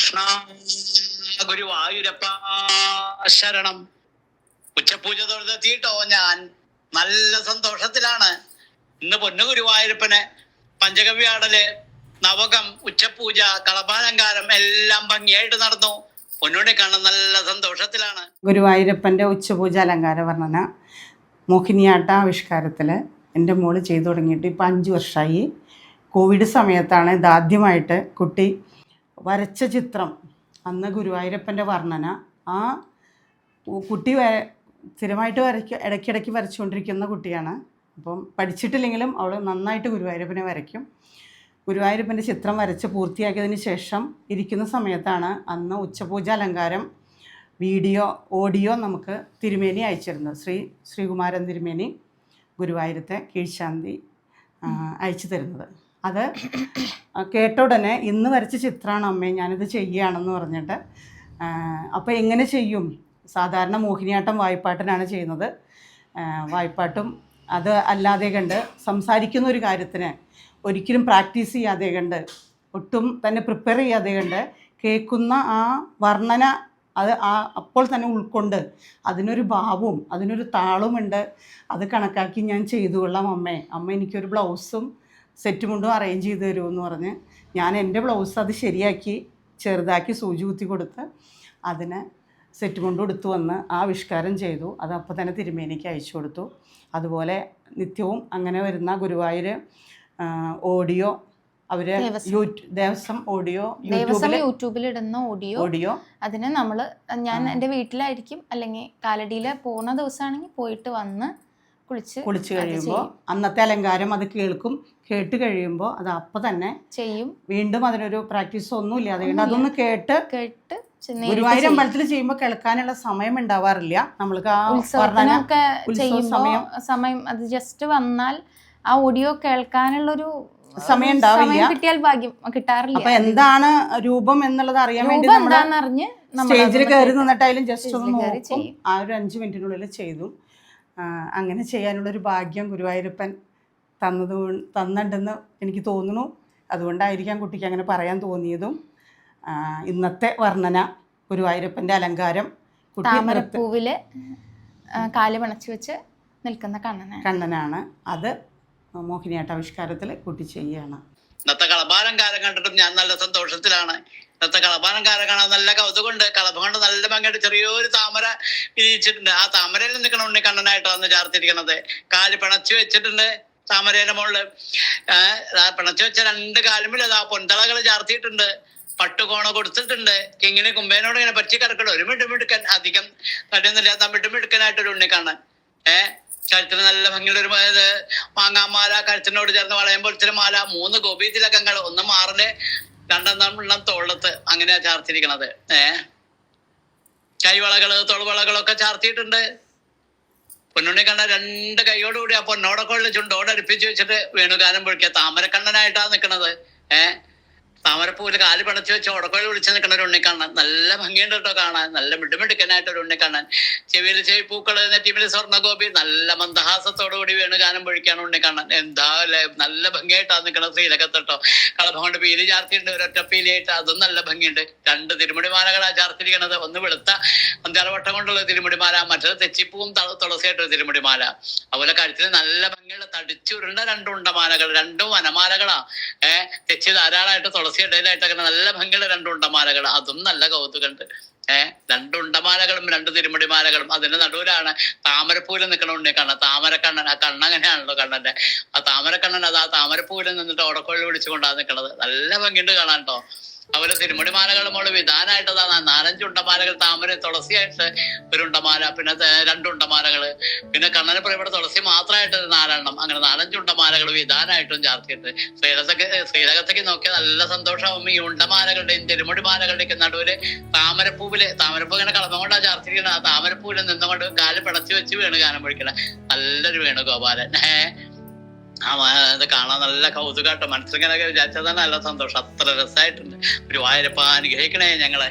കൃഷ്ണ ഗുരുവായൂരപ്പ ശരണം ഉച്ചപൂജ തൊഴുതെത്തിയിട്ടോ ഞാൻ? നല്ല സന്തോഷത്തിലാണ്. ഇന്ന് പൊന്നു ഗുരുവായൂരപ്പന് പഞ്ചകവ്യാടൽ നവകം ഉച്ചപൂജ കളഭാലങ്കാരം എല്ലാം ഭംഗിയായിട്ട് നടന്നു. പൊന്നുണ്ണി കാണാൻ നല്ല സന്തോഷത്തിലാണ്. ഗുരുവായൂരപ്പന്റെ ഉച്ചപൂജ അലങ്കാര വർണന മോഹിനിയാട്ട ആവിഷ്കാരത്തിൽ എന്റെ മോൾ ചെയ്തു തുടങ്ങിയിട്ട് ഇപ്പം അഞ്ച് വർഷമായി കോവിഡ് സമയത്താണ് ഇതാദ്യമായിട്ട് കുട്ടി വരച്ച ചിത്രം അന്ന് ഗുരുവായൂരപ്പന്റെ വർണന. ആ കുട്ടി വര സ്ഥിരമായിട്ട് വരയ്ക്കും ഇടയ്ക്കിടയ്ക്ക് വരച്ചുകൊണ്ടിരിക്കുന്ന കുട്ടിയാണ്. അപ്പം പഠിച്ചിട്ടില്ലെങ്കിലും അവൾ നന്നായിട്ട് ഗുരുവായൂരപ്പനെ വരയ്ക്കും. ഗുരുവായൂരപ്പന്റെ ചിത്രം വരച്ച് പൂർത്തിയാക്കിയതിന് ശേഷം ഇരിക്കുന്ന സമയത്താണ് അന്ന് ഉച്ചപൂജ അലങ്കാരം വീഡിയോ ഓഡിയോ നമുക്ക് തിരുമേനി അയച്ചിരുന്നത്. ശ്രീ ശ്രീകുമാരൻ തിരുമേനി ഗുരുവായൂരത്തെ കീഴ്ശാന്തി അയച്ചു തരുന്നത്. അത് കേട്ട ഉടനെ ഇന്ന് വരച്ച ചിത്രമാണ് അമ്മേ ഞാനിത് ചെയ്യുകയാണെന്ന് പറഞ്ഞിട്ട്. അപ്പോൾ എങ്ങനെ ചെയ്യും? സാധാരണ മോഹിനിയാട്ടം വായ്പാട്ടിനാണ് ചെയ്യുന്നത്. വായ്പാട്ടും അത് അല്ലാതെ കണ്ട് സംസാരിക്കുന്ന ഒരു കാര്യത്തിന് ഒരിക്കലും പ്രാക്ടീസ് ചെയ്യാതെ കണ്ട് ഒട്ടും തന്നെ പ്രിപ്പയർ ചെയ്യാതെ കണ്ട് കേൾക്കുന്ന ആ വർണന അത് ആ അപ്പോൾ തന്നെ ഉൾക്കൊണ്ട് അതിനൊരു ഭാവവും അതിനൊരു താളുമുണ്ട്. അത് കണക്കാക്കി ഞാൻ ചെയ്തു കൊള്ളാം അമ്മേ. അമ്മ എനിക്കൊരു ബ്ലൗസും സെറ്റ് മുണ്ടും അറേഞ്ച് ചെയ്ത് തരുമെന്ന് പറഞ്ഞ് ഞാൻ എന്റെ ബ്ലൗസ് അത് ശരിയാക്കി ചെറുതാക്കി സൂചി കുത്തി കൊടുത്ത് അതിന് സെറ്റ് മുണ്ടും എടുത്തു വന്ന് ആ ആവിഷ്കാരം ചെയ്തു അത് അപ്പോൾ തന്നെ തിരുമേനിക്ക് അയച്ചു കൊടുത്തു അതുപോലെ നിത്യവും അങ്ങനെ വരുന്ന ഗുരുവായൂർ ഓഡിയോ അവർ ദേവസ്വം. ഓഡിയോ ദേവസ്വം യൂട്യൂബിൽ ഇടുന്ന ഓഡിയോ ഓഡിയോ അതിന് നമ്മൾ ഞാൻ. എന്റെ വീട്ടിലായിരിക്കും അല്ലെങ്കിൽ കാലടിയിൽ പോകുന്ന ദിവസമാണെങ്കിൽ പോയിട്ട് വന്ന് കുളിച്ച് കുളിച്ച് കഴിയുമ്പോൾ. അന്നത്തെ അലങ്കാരം അത് കേൾക്കും കേട്ട് കഴിയുമ്പോൾ അത് അപ്പം തന്നെ ചെയ്യും. വീണ്ടും അതിനൊരു പ്രാക്ടീസ് ഒന്നും ഇല്ല അതുകൊണ്ട് അതൊന്ന് കേട്ട് കേട്ട് ഗുരുവായൂർ അമ്പലത്തിൽ ചെയ്യുമ്പോൾ കേൾക്കാനുള്ള സമയം ഉണ്ടാവാറില്ല. നമ്മൾക്ക് ആ ഉത്സവത്തിനൊക്കെ ഉത്സവ സമയം. സമയം അത് ജസ്റ്റ് വന്നാൽ ആ ഓഡിയോ കേൾക്കാനുള്ളൊരു സമയം ഉണ്ടാവില്ല. കിട്ടിയാൽ ഭാഗ്യം കിട്ടാറില്ല. അപ്പൊ എന്താണ് രൂപം എന്നുള്ളത് അറിയാൻ വേണ്ടി എന്താണെന്നറിഞ്ഞ് സ്റ്റേജിൽ കയറി നിന്നിട്ടായാലും ജസ്റ്റ് ഒന്ന് നോക്കും. ആ ഒരു അഞ്ചു മിനിറ്റിനുള്ളിൽ ചെയ്തു. അങ്ങനെ ചെയ്യാനുള്ളൊരു ഭാഗ്യം ഗുരുവായൂരപ്പൻ തന്നത് തന്നിട്ടുണ്ടെന്ന് എനിക്ക് തോന്നുന്നു. അതുകൊണ്ടായിരിക്കാം കുട്ടിക്ക് അങ്ങനെ പറയാൻ തോന്നിയതും. ഇന്നത്തെ വർണന ഗുരുവായൂരപ്പന്റെ അലങ്കാരം കുട്ടി നൃത്ത താമരപ്പൂവിൽ കാൽ പണച്ചു വെച്ച് നിൽക്കുന്ന കണ്ണനാണ്. കണ്ണനാണ്. അത് മോഹിനിയാട്ടാവിഷ്കാരത്തിൽ കുട്ടി ചെയ്യുകയാണ് ഇന്നത്തെ കളഭാലങ്കാരം കണ്ടിട്ടും ഞാൻ നല്ല സന്തോഷത്തിലാണ്. ഇന്നത്തെ കളഭാലങ്കാരം കാണാൻ നല്ല കൗതുകമുണ്ട്. കളഭം കൊണ്ട് നല്ല ഭംഗിയായിട്ട് ചെറിയൊരു താമര വിരിയിച്ചിട്ടുണ്ട്. ആ താമരയിൽ നിൽക്കണ ഉണ്ണിക്കണ്ണനായിട്ടാണ് ചാർത്തിരിക്കണത്. കാൽ പിണച്ചു വെച്ചിട്ടുണ്ട് താമരയുടെ മുകളിൽ. പിണച്ചു വെച്ച രണ്ട് കാലുമിൽ ആ പൊന്തളകൾ ചാർത്തിയിട്ടുണ്ട്. പട്ടുകോണ കൊടുത്തിട്ടുണ്ട്. ഇങ്ങനെ കുമ്പേനോട് ഇങ്ങനെ പറ്റി കിടക്കണം. ഒരു മിടുമിടുക്കൻ അധികം തടിയൊന്നുമില്ലാത്ത മിടുമിടുക്കനായിട്ട് ഒരു ഉണ്ണിക്കണ്ണൻ. ഏഹ് കഴുത്തിന് നല്ല ഭംഗിയുള്ള ഒരു മാങ്ങാമാല കഴുത്തിനോട് ചേർന്ന് വളയം പൊളിച്ചിന് മാല മൂന്ന് ഗോപി തിലകങ്ങൾ ഒന്ന് മാറിൽ രണ്ടെണ്ണം തോളത്ത് അങ്ങനെയാ ചാർത്തിരിക്കണത്. ഏ? കൈവളകൾ തോൾവളകളൊക്കെ ചാർത്തിയിട്ടുണ്ട്. പൊന്നുണ്ണി കണ്ട രണ്ട് കൈയോടുകൂടി ആ പൊന്നോടൊക്കെ ഉള്ള ചുണ്ടോട് അടുപ്പിച്ച് വെച്ചിട്ട് വേണുകാലം പൊഴിക്കുക താമരക്കണ്ണനായിട്ടാ നിക്കണത്. ഏ? താമരപ്പൂവിൽ കാൽ പണച്ച് വെച്ച് ഉടക്കോയിൽ വിളിച്ച് നിൽക്കുന്ന ഒരു ഉണ്ണി കാണാൻ നല്ല ഭംഗിയുണ്ട് കേട്ടോ കാണാൻ. നല്ല മിടുമിടുക്കനായിട്ട് ഒരു ഉണ്ണി കാണാൻ. ചെവിയിൽ ചെവി പൂക്കൾ നെറ്റിമിൽ സ്വർണഗോപി നല്ല മന്ദഹാസത്തോടു കൂടി വേണു ഗാനം പൊഴിക്കാണ് ഉണ്ണി കാണാൻ. എന്താ അല്ലേ? നല്ല ഭംഗിയായിട്ടാ നിൽക്കുന്ന ശ്രീലകത്തട്ടോ കളഭം കൊണ്ട് പീലി ചാർത്തിയുണ്ട് ഒരൊറ്റ പീലിയായിട്ട്. അതും നല്ല ഭംഗിയുണ്ട്. രണ്ട് തിരുമുടിമാലകളാ ചാർത്തിരിക്കണത് ഒന്ന് വെളുത്ത അന്താളവട്ടം കൊണ്ടുള്ള തിരുമുടിമാല മറ്റൊരു തെച്ചിപ്പൂവും തുളസിയായിട്ടൊരു തിരുമുടിമാല. അതുപോലെ കഴുത്തിൽ നല്ല ഭംഗിയുള്ള തടിച്ചുരുണ്ട രണ്ട് മാലകൾ രണ്ടും വനമാലകളാ. ഏഹ് തെച്ചി ധാരാളമായിട്ട് തുളസി ഇടയിലായിട്ട് അങ്ങനെ നല്ല ഭംഗിയുള്ള രണ്ട് ഉണ്ടമാലകൾ. അതും നല്ല കൗതുകമുണ്ട്. ഏഹ് രണ്ട് ഉണ്ടമാലകളും രണ്ട് തിരുമുടിമാലകളും. അതിന്റെ നടുവിലാണ് താമരപ്പൂവിൽ നിൽക്കണ ഉണ്ണി കണ്ണൻ താമരക്കണ്ണൻ ആ കണ്ണങ്ങനെയാണല്ലോ കണ്ണന്റെ. ആ താമരക്കണ്ണൻ അത് ആ താമരപ്പൂവിൽ നിന്നിട്ട് ഓടക്കോഴി പിടിച്ചുകൊണ്ടാണ് നിൽക്കണത് നല്ല ഭംഗിയുണ്ട് കാണാൻ കേട്ടോ അതുപോലെ തിരുമുടിമാലകൾ മോൾ വിധാനമായിട്ട് നാലഞ്ച് ഉണ്ടമാലകൾ താമര തുളസിയായിട്ട് ഒരു ഉണ്ടമാല പിന്നെ ത- രണ്ട് ഉണ്ടമാലകൾ പിന്നെ കണ്ണനെ പ്രിയപ്പെട്ട തുളസി മാത്രമായിട്ട് നാലെണ്ണം. അങ്ങനെ നാലഞ്ച് ഉണ്ടമാലകൾ വിധാനമായിട്ടും ചാർത്തിയിട്ട്. ശ്രീരഥക്ക് ശ്രീരകത്തേക്ക് നോക്കിയാൽ നല്ല സന്തോഷമാകും ഈ ഉണ്ടമാലകളുടെയും തിരുമുടിമാലകളുടെയൊക്കെ നടുവിൽ താമരപ്പൂവിൽ താമരപ്പൂ ഇങ്ങനെ കളമ കൊണ്ടാണ് ചേർത്തിരിക്കുന്നത് ആ താമരപ്പൂവിൽ നിന്നുകൊണ്ട് കാൽ പിടച്ചു വെച്ച് വീണ് ഗാനം പൊഴിക്കണം നല്ലൊരു വേണുഗോപാലൻ ഏഹ് ആ ഇത് കാണാൻ നല്ല കൗതുകാട്ടോ മനസ്സിലിങ്ങനെ വിചാരിച്ചാൽ തന്നെ നല്ല സന്തോഷം. അത്ര രസമായിട്ടുണ്ട് ഒരു വായരപ്പ അനുഗ്രഹിക്കണേ ഞങ്ങളെ.